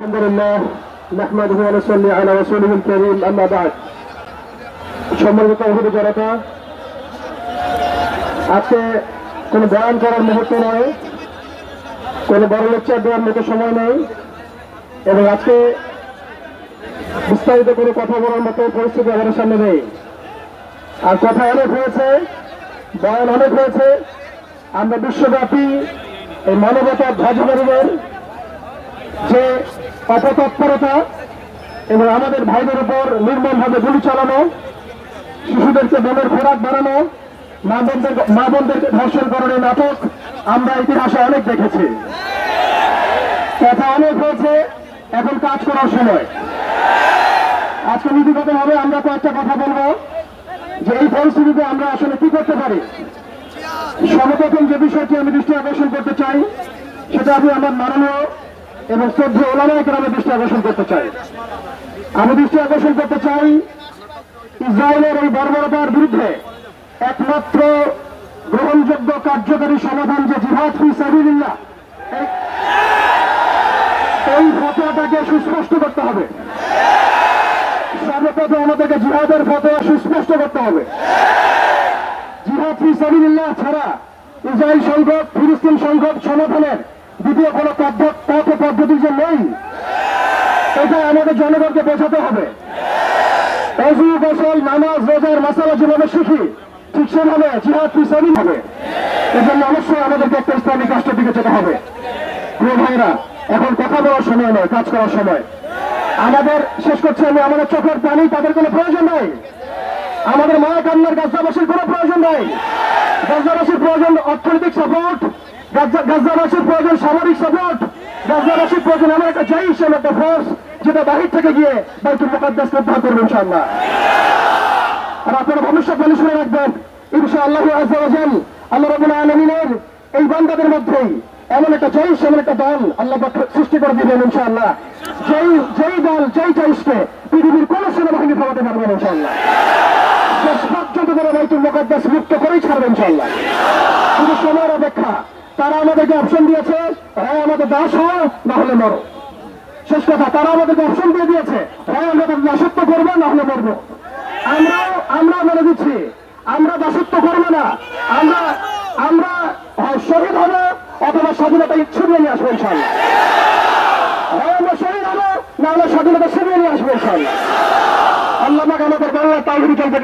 الحمد لله نحمده ونصلي على رسوله الكريم أما بعد সম্মানিত তৌহিদ জনতা আজকে কোনো বয়ান করার মুহূর্ত নয় কোনো বড় লেকচার দেওয়ার মতো সময় নেই এবং আজকে বিস্তারিত কোনো কথা বলার মতো পরিস্থিতি আমাদের সামনে নেই আর কথা অনেক হয়েছে বয়ান অনেক হয়েছে আমরা বিশ্বব্যাপী এই মানবতা ধ্বজবাড়িদের যে অপতৎপরতা এবং আমাদের ভাইদের উপর নির্মমভাবে গুলি চালানো, শিশুদেরকে বনের খোরাক বাড়ানো, মা বোনদের মা ধর্ষণ করার নাটক আমরা ইতিহাসে অনেক দেখেছি। কথা অনেক হয়েছে, এখন কাজ করার সময়। আজকে নীতিগতভাবে আমরা কয়েকটা কথা বলব, যে এই পরিস্থিতিতে আমরা আসলে কি করতে পারি? সর্বপ্রথম যে বিষয়টি আমি দৃষ্টি আকর্ষণ করতে চাই, সেটা আমি আমার মাননীয় এবং শ্রদ্ধেয় ওলামায় গ্রামে দৃষ্টি আকর্ষণ করতে চাই। আমি দৃষ্টি আকর্ষণ করতে চাই ইসরায়েলের এই বর্বরতার বিরুদ্ধে একমাত্র গ্রহণযোগ্য কার্যকারী সমাধান যে জিহাদ ফি সাবিলিল্লাহ, এই ফতোয়াটাকে সুস্পষ্ট করতে হবে। সর্বপ্রথম আমাদেরকে জিহাদের ফতোয়া সুস্পষ্ট করতে হবে। জিহাদ ফি সাবিলিল্লাহ ছাড়া ইসরায়েল সংকট ফিলিস্তিন সংকট সমাধানের দ্বিতীয় কোনো পদ্ধতি যে নেই, এটা আমাদের জনগণকে বোঝাতে হবে। অজু গোসল নামাজ, রোজার যেভাবে শিখি, ঠিক সেভাবে জিহাদ হবে? এজন্য অবশ্যই আমাদেরকে একটা ইসলামিক রাষ্ট্রের দিকে যেতে হবে। প্রিয় ভাইরা এখন কথা বলার সময় নয়, কাজ করার সময়। আমাদের, শেষ করছে আমি, আমাদের চোখের পানি, তাদের কোনো প্রয়োজন নাই। আমাদের মায়া কান্নার গাছাবাসীর কোনো প্রয়োজন নাই। গাছাবাসীর প্রয়োজন অর্থনৈতিক সাপোর্ট গাছাবাসীর প্রয়োজন সামরিক সাপোর্ট। গাছাবাসীর প্রয়োজন এমন একটা জয় হিসেবে, একটা ফোর্স যেটা বাহির থেকে গিয়ে বাইতুল মুকাদ্দাস উদ্ধার করবে ইনশাআল্লাহ। আর আপনারা ভবিষ্যৎবাণী শুনে রাখবেন, ইনশাআল্লাহ আজাল আল্লাহ রবুল আলমিনের এই বান্দাদের মধ্যেই এমন একটা জয়ীশ এমন একটা দল আল্লাহ সৃষ্টি করে দিবেন ইনশাআল্লাহ। যেই যেই দল যেই জয়ীশকে পৃথিবীর কোন সেনাবাহিনী থামাতে পারবে ইনশাআল্লাহ। শেষ পর্যন্ত তারা বাইতুল মুকাদ্দাস মুক্ত করেই ছাড়বে ইনশাআল্লাহ। শুধু সময়ের অপেক্ষা তারা আমাদেরকে অপশন দিয়েছে। হ্যাঁ আমাদের দাস হও না হলে মরো। শেষ কথা, তারা আমাদেরকে অপশন দিয়ে দিয়েছে। হ্যাঁ আমরা তাদের দাসত্ব করব না হলে মরবো। আমরাও আমরা বলে দিচ্ছি, আমরা দাসত্ব করব না। আমরা আমরা, হয়, শহীদ হব অথবা স্বাধীনতা ছিনিয়ে নিয়ে আসব ইনশাল্লাহ। হয়, আমরা শহীদ হব না আমরা স্বাধীনতা ছিনিয়ে নিয়ে আসব ইনশাল্লাহ। আল্লাহ আমাদের বাংলা তাহিরি চলতে